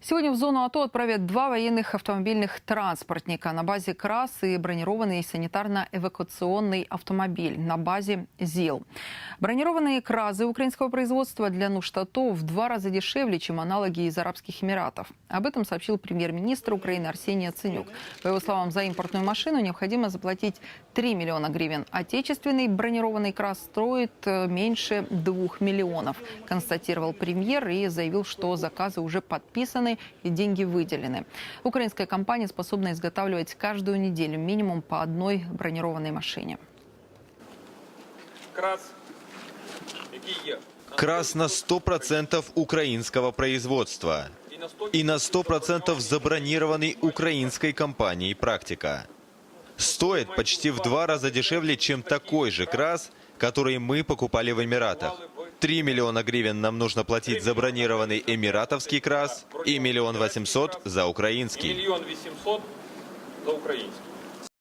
Сегодня в зону АТО отправят два военных автомобильных транспортника на базе КРАС и бронированный санитарно-эвакуационный автомобиль на базе ЗИЛ. Бронированные КРАЗы украинского производства для нужд АТО в два раза дешевле, чем аналоги из Арабских Эмиратов. Об этом сообщил премьер-министр Украины Арсений Яценюк. По его словам, за импортную машину необходимо заплатить 3 миллиона гривен. Отечественный бронированный КРАС стоит э, меньше 2 миллионов, констатировал премьер и заявил, что заказы уже подписаны и деньги выделены. Украинская компания способна изготавливать каждую неделю минимум по одной бронированной машине. Крас, на 100% украинского производства І на 100 и на 100% забронированный украинской компанией «Практика». Стоит почти в два раза дешевле, чем такой же крас, который мы покупали в Эмиратах. 3 миллиона гривен нам нужно платить за бронированный эмиратовский крас и миллион восемьсот за украинский.